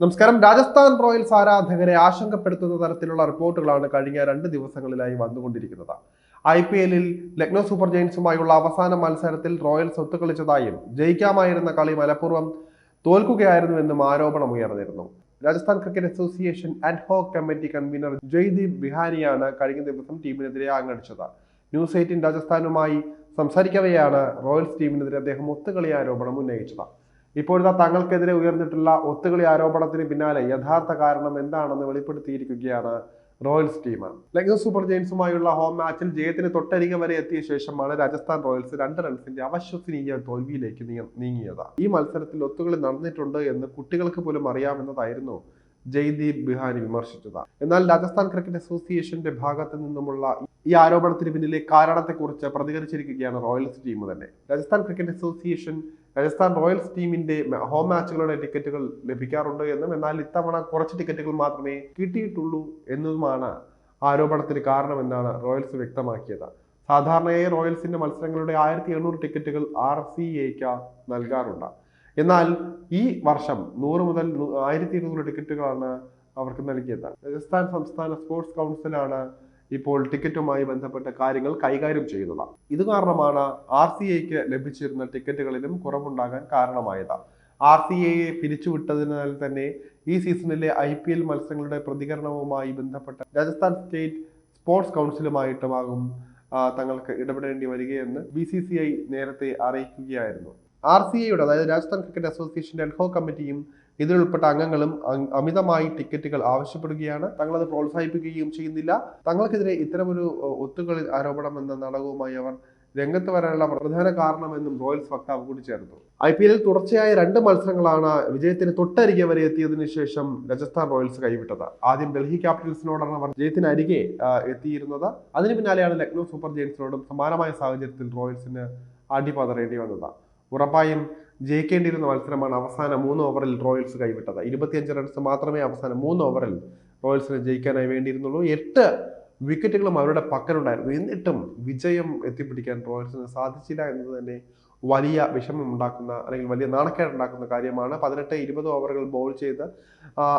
നമസ്കാരം. രാജസ്ഥാൻ റോയൽസ് ആരാധകരെ ആശങ്കപ്പെടുത്തുന്ന തരത്തിലുള്ള റിപ്പോർട്ടുകളാണ് കഴിഞ്ഞ രണ്ട് ദിവസങ്ങളിലായി വന്നുകൊണ്ടിരിക്കുന്നത്. ഐ പി എല്ലിൽ ലക്നോ സൂപ്പർ ജയൻസുമായുള്ള അവസാന മത്സരത്തിൽ റോയൽസ് ഒത്തുകളിച്ചതായും ജയിക്കാമായിരുന്ന കളി മലപ്പൂർവം തോൽക്കുകയായിരുന്നുവെന്നും ആരോപണം ഉയർന്നിരുന്നു. Rajasthan cricket association ad hoc committee convener Jaideep ബിഹാരിയാണ് കഴിഞ്ഞ ദിവസം ടീമിനെതിരെ ആങ്ങടിച്ചത് ന്യൂസ് എയ്റ്റീൻ രാജസ്ഥാനുമായി സംസാരിക്കവെയാണ് റോയൽസ് ടീമിനെതിരെ അദ്ദേഹം ഒത്തുകളി ആരോപണം ഉന്നയിച്ചത്. ഇപ്പോഴത്തെ തങ്ങൾക്കെതിരെ ഉയർന്നിട്ടുള്ള ഒത്തുകളി ആരോപണത്തിന് പിന്നാലെ യഥാർത്ഥ കാരണം എന്താണെന്ന് വെളിപ്പെടുത്തിയിരിക്കുകയാണ് റോയൽസ് ടീം. ലക്നോ സൂപ്പർ ജെയിൻസുമായുള്ള ഹോം മാച്ചിൽ ജയത്തിന് തൊട്ടരികെ വരെ എത്തിയ ശേഷമാണ് രാജസ്ഥാൻ റോയൽസ് രണ്ട് റൺസിന്റെ അവശ്വസനീയ തോൽവിയിലേക്ക് നീങ്ങിയത്. ഈ മത്സരത്തിൽ ഒത്തുകളി നടന്നിട്ടുണ്ട് എന്ന് കുട്ടികൾക്ക് പോലും അറിയാമെന്നതായിരുന്നു ജയ്ദീപ് ബിഹാരി വിമർശിച്ചത്. എന്നാൽ രാജസ്ഥാൻ ക്രിക്കറ്റ് അസോസിയേഷന്റെ ഭാഗത്ത് നിന്നുമുള്ള ഈ ആരോപണത്തിന് പിന്നിലെ കാരണത്തെക്കുറിച്ച് പ്രതികരിച്ചിരിക്കുകയാണ് റോയൽസ് ടീം തന്നെ. Rajasthan cricket association Rajasthan Royals ടീമിന്റെ ഹോം മാച്ചുകളുടെ ടിക്കറ്റുകൾ ലഭിക്കാറുണ്ട് എന്നും എന്നാൽ ഇത്തവണ കുറച്ച് ടിക്കറ്റുകൾ മാത്രമേ കിട്ടിയിട്ടുള്ളൂ എന്നതുമാണ് ആരോപണത്തിന് കാരണമെന്നാണ് റോയൽസ് വ്യക്തമാക്കിയത്. സാധാരണയായി റോയൽസിന്റെ മത്സരങ്ങളുടെ ആയിരത്തി എണ്ണൂറ് ടിക്കറ്റുകൾ ആർ സി എക്ക് നൽകാറുണ്ട്. എന്നാൽ ഈ വർഷം നൂറ് മുതൽ ആയിരത്തി ഇരുന്നൂറ് ടിക്കറ്റുകളാണ് അവർക്ക് നൽകിയത്. രാജസ്ഥാൻ സംസ്ഥാന സ്പോർട്സ് കൗൺസിലാണ് ഇപ്പോൾ ടിക്കറ്റുമായി ബന്ധപ്പെട്ട കാര്യങ്ങൾ കൈകാര്യം ചെയ്യുന്നത്. ഇത് കാരണമാണ് ആർ സി ഐക്ക് ലഭിച്ചിരുന്ന ടിക്കറ്റുകളിലും കുറവുണ്ടാകാൻ കാരണമായത്. ആർ സി ഐയെ പിരിച്ചുവിട്ടതിനാൽ തന്നെ ഈ സീസണിലെ ഐ പി എൽ മത്സരങ്ങളുടെ പ്രതികരണവുമായി ബന്ധപ്പെട്ട രാജസ്ഥാൻ സ്റ്റേറ്റ് സ്പോർട്സ് കൗൺസിലുമായിട്ടുമാകും തങ്ങൾക്ക് ഇടപെടേണ്ടി വരികയെന്ന് ബി സി സി ഐ നേരത്തെ അറിയിക്കുകയായിരുന്നു. ആർ സി ഐയുടെ അതായത് രാജസ്ഥാൻ ക്രിക്കറ്റ് അസോസിയേഷന്റെ അഡ്ഹോ കമ്മിറ്റിയും ഇതിലുൾപ്പെട്ട അംഗങ്ങളും അമിതമായി ടിക്കറ്റുകൾ ആവശ്യപ്പെടുകയാണ്. തങ്ങളത് പ്രോത്സാഹിപ്പിക്കുകയും ചെയ്യുന്നില്ല. തങ്ങൾക്കെതിരെ ഇത്തരമൊരു ഒത്തുകളിൽ ഒത്തുകളി ആരോപണം എന്ന നാടകവുമായി അവർ രംഗത്ത് വരാനുള്ള പ്രധാന കാരണമെന്നും റോയൽസ് വക്താവ് കൂട്ടിച്ചേർത്തു. ഐ പി എല്ലിൽ തുടർച്ചയായ രണ്ട് മത്സരങ്ങളാണ് വിജയത്തിന് തൊട്ടരികെ വരെ എത്തിയതിനു ശേഷം രാജസ്ഥാൻ റോയൽസ് കൈവിട്ടത്. ആദ്യം ഡൽഹി ക്യാപിറ്റൽസിനോടാണ് അവർ ജയത്തിന് അരികെ എത്തിയിരുന്നത്. അതിന് പിന്നാലെയാണ് ലക്നൗ സൂപ്പർ ജയൻസിനോടും സമാനമായ സാഹചര്യത്തിൽ റോയൽസിന് അടിപതറേണ്ടി വന്നത്. ഉറപ്പായും ജയിക്കേണ്ടിയിരുന്ന മത്സരമാണ് അവസാന മൂന്ന് ഓവറിൽ റോയൽസ് കൈവിട്ടത്. ഇരുപത്തിയഞ്ച് റൺസ് മാത്രമേ അവസാന മൂന്ന് ഓവറിൽ റോയൽസിന് ജയിക്കാനായി വേണ്ടിയിരുന്നുള്ളൂ. എട്ട് വിക്കറ്റുകളും അവരുടെ പക്കലുണ്ടായിരുന്നു. എന്നിട്ടും വിജയം എത്തിപ്പിടിക്കാൻ റോയൽസിന് സാധിച്ചില്ല എന്നത് തന്നെ വലിയ വിഷമം ഉണ്ടാക്കുന്ന അല്ലെങ്കിൽ വലിയ നാണക്കേടുണ്ടാക്കുന്ന കാര്യമാണ്. പതിനെട്ട് ഇരുപത് ഓവറുകൾ ബോൾ ചെയ്ത്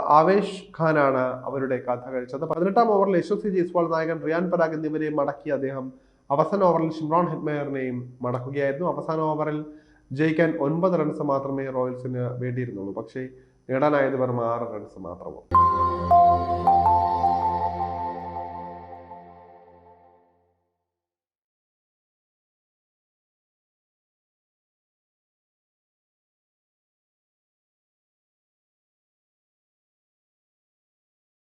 ആവേശ് ഖാനാണ് അവരുടെ കഥ കഴിച്ചത്. പതിനെട്ടാം ഓവറിൽ യശസ്വി ജയ്സ്വാൾ നായകൻ റിയാൻ പരാഗ് എന്നിവരെ മടക്കി അദ്ദേഹം അവസാന ഓവറിൽ ഷിംറോൺ ഹെറ്റ്മയറിനെയും മടക്കുകയായിരുന്നു. അവസാന ഓവറിൽ ജയിക്കാൻ ഒൻപത് റൺസ് മാത്രമേ റോയൽസിന് വേണ്ടിയിരുന്നുള്ളൂ. പക്ഷേ നേടാനായത് വെറും ആറ് റൺസ് മാത്രമാണ്